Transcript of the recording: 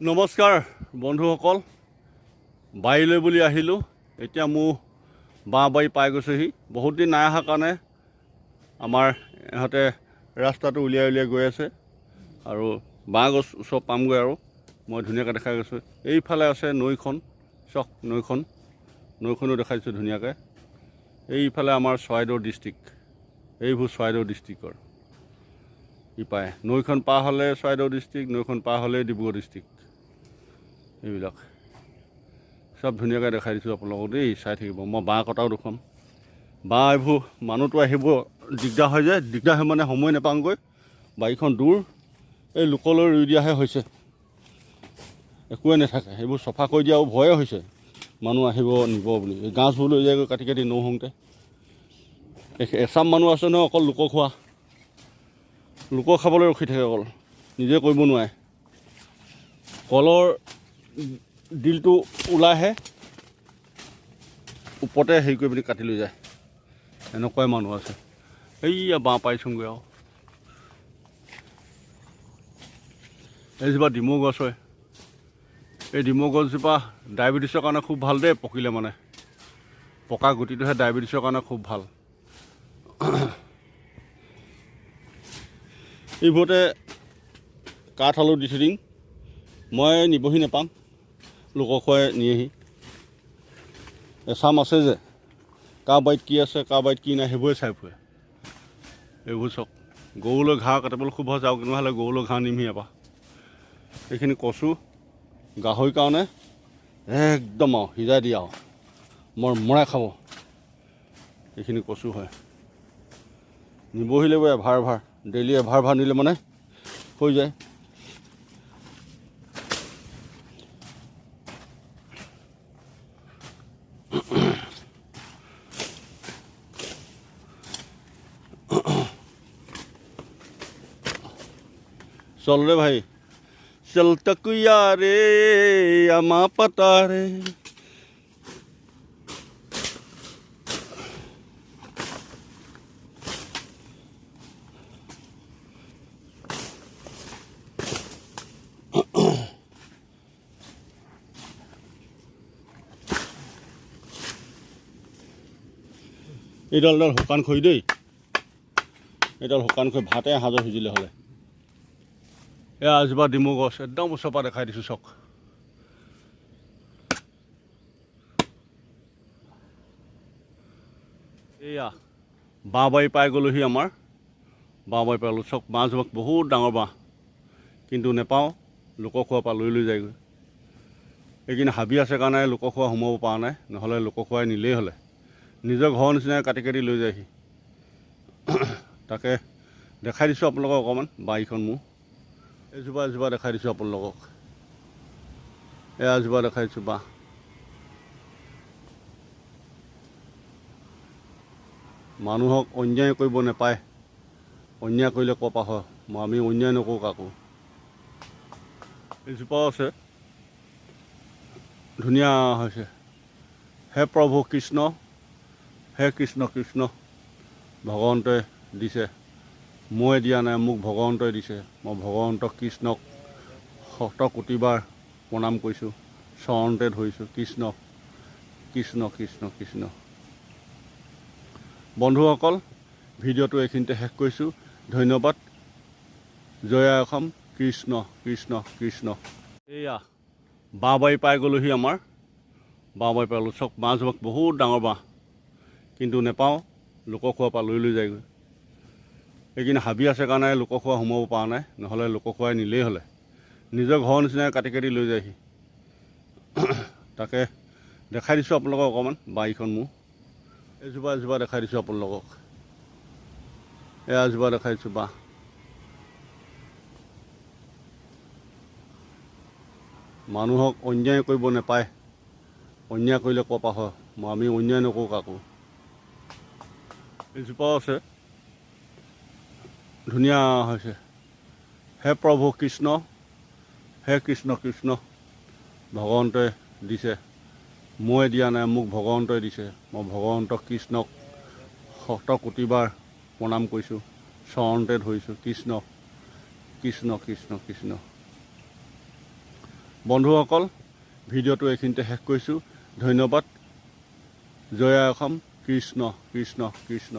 নমস্কাৰ বন্ধুসকল। বাৰীলৈ বুলি আহিলোঁ এতিয়া মোৰ বাঁহ বাৰী পাই গৈছেহি। বহুত দিন নাই অহাৰ কাৰণে আমাৰ ইহঁতে ৰাস্তাটো উলিয়াই উলিয়াই গৈ আছে আৰু বাঁহ গছ ওচৰ পামগৈ আৰু। মই ধুনীয়াকৈ দেখাই গৈছোঁ। এইফালে আছে নৈখন চক নৈখন। নৈখনো দেখাইছোঁ ধুনীয়াকৈ। এইফালে আমাৰ চৰাইদেউ ডিষ্ট্ৰিক্ট এইবোৰ চৰাইদেউ ডিষ্ট্ৰিক্টৰ। ইপাৰে নৈখন পাৰ হ'লে চৰাইদেউ ডিষ্ট্ৰিক্ট নৈখন পাৰ হ'লে ডিব্ৰুগড় ডিষ্ট্ৰিক্ট। এইবিলাক। চব ধুনীয়াকৈ দেখাই দিছোঁ আপোনালোকক দেই চাই থাকিব। মই বাঁহ কটাও দেখুৱাম। বাঁহ এইবোৰ মানুহটো আহিব দিগদাৰ হয় যে দিগদাৰ হয় মানে সময় নাপাওঁগৈ। বাৰীখন দূৰ এই লোকলৈ ৰুই দিয়াহে হৈছে। একোৱে নাথাকে সেইবোৰ চফা কৰি দিয়াও ভয়ে হৈছে। মানুহ আহিব নিব বুলি। এই গাছবোৰ লৈ যায়গৈ কাটি কাটি নৌহওঁতে এচাম মানুহ আছে নহয় অকল লোক খোৱা। লোক খাবলৈ ৰখি থাকে অকল। নিজে কৰিব নোৱাৰে। কলৰ ডিলটো ওলাইহে, ওপৰতে হেৰি কৰি পিনি কাটি লৈ যায়। এনেকুৱাই মানুহ আছে। এইয়া বাঁহ পাইছোঁগৈ আৰু। এইজোপা ডিমৌ গছ হয়। এই ডিমৌ গছজোপা ডায়েবেটিছৰ কাৰণে খুব ভালো দেই, পকিলে মানে। পকা গুটিটোহে ডায়েবেটিছৰ কাৰণে খুব ভালো। এইবোৰতে কাঠ আলু দি থৈ দিম। মই নিবহি নাপাম। লোকক খুৱাই নিয়েহি। এচাম আছে যে কাৰ বাৰীত কি আছে কাৰ বাৰীত কি নাই সেইবোৰে চাই ফুৰে। এইবোৰ চাওক গৰুলৈ ঘাঁহ কাটিবলৈ খুব ভাল যাওক নহ'লে গৰুলৈ ঘাঁহ নিমহি এবাৰ এইখিনি কচু গাহৰিৰ কাৰণে একদম আৰু সিজাই দিয়া আৰু। মৰ মৰাই খাব। এইখিনি কচু হয়। নিবহি লাগিব এভাৰ এভাৰ ডেইলি এভাৰ এভাৰ নিলে মানে হৈ যায়। চল রে ভাই। চল তকুয়া রে, আমা পাতা রে। এইডালডাল শুকান খৰি দেই। এইডাল শুকান খৰি ভাতে সাজৰ সিজিলে হ'লে। এয়া এজোপা ডিমু গছ একদম ওচৰৰ পৰা দেখাই দিছোঁ চক এয়া বাঁহ বাৰী পাই গ'লোহি আমাৰ বাঁহ বাৰী পালোঁ চক বাঁহজোপা বহুত ডাঙৰ বাঁহ কিন্তু নেপাওঁ লোকৰ খোৱাৰ পৰা লৈ যায়গৈ এইখিনি হাবি আছে কাৰণে লোকৰ খোৱা সোমাব পৰা নাই নহ'লে লোকৰ খোৱাই নিলেই হ'লে নিজৰ ঘৰৰ নিচিনাকৈ কাটি কাটি লৈ যায়হি তাকে দেখাই দিছোঁ আপোনালোকক অকণমান বাৰীখন মোৰ এজোপা এজোপা দেখাই দিছোঁ আপোনালোকক এয়া এজোপা দেখাই দিছোঁ বাঁহ মানুহক অন্যায় কৰিব নাপায় অন্যায় কৰিলে ক'ৰ পৰা হয় মই আমি অন্যায় নকৰোঁ কাকো এজোপাও আছে ধুনীয়া হৈছে হে প্ৰভু কৃষ্ণ হে কৃষ্ণ কৃষ্ণ ভগৱন্তই দিছে মই দিয়া নাই মোক ভগৱন্তই দিছে। মই ভগৱন্ত কৃষ্ণক শত কোটিবাৰ প্ৰণাম কৰিছোঁ চৰণতে ধৰিছোঁ কৃষ্ণ কৃষ্ণ কৃষ্ণ কৃষ্ণ। বন্ধুসকল ভিডিঅ'টো এইখিনিতে শেষ কৰিছোঁ। ধন্যবাদ। জয় অসম কৃষ্ণ কৃষ্ণ কৃষ্ণ। এয়া বাঁহ বাৰী পাই গ'লোহি আমাৰ। বাঁহ বাৰী পালোঁ চক বাঁহজোপা বহুত ডাঙৰ বাঁহ। কিন্তু নেপাওঁ লোকৰ খোৱাৰ পৰা লৈ লৈ যায়গৈ। এইখিনি হাবি আছে কাৰণে লোকৰ খোৱা সোমাব পৰা নাই নহ'লে লোকৰ খোৱাই নিলেই হ'লে। নিজৰ ঘৰৰ নিচিনাকৈ কাটি কাটি লৈ যায়হি। তাকে দেখাই দিছোঁ আপোনালোকক অকণমান বাৰীখন মোৰ। এজোপা এজোপা দেখাই দিছোঁ আপোনালোকক। এয়া এজোপা দেখাই দিছোঁ বাঁহ। মানুহক অন্যায় কৰিব নাপায়। অন্যায় কৰিলে ক'ৰ পৰা হয়? আমি অন্যায় নকৰোঁ কাকো। এজোপাও আছে। ধুনীয়া হৈছে। হে প্ৰভু কৃষ্ণ, হে কৃষ্ণ কৃষ্ণ, ভগৱন্তই দিছে। মই দিয়া নাই, মোক ভগৱন্তই দিছে। মই ভগৱন্ত কৃষ্ণক শত কোটিবাৰ প্ৰণাম কৰিছোঁ, চৰণতে ধৰিছোঁ। কৃষ্ণ কৃষ্ণ কৃষ্ণ কৃষ্ণ। বন্ধুসকল, ভিডিঅ'টো এইখিনিতে শেষ কৰিছোঁ। ধন্যবাদ। জয় অসম, কৃষ্ণ কৃষ্ণ কৃষ্ণ।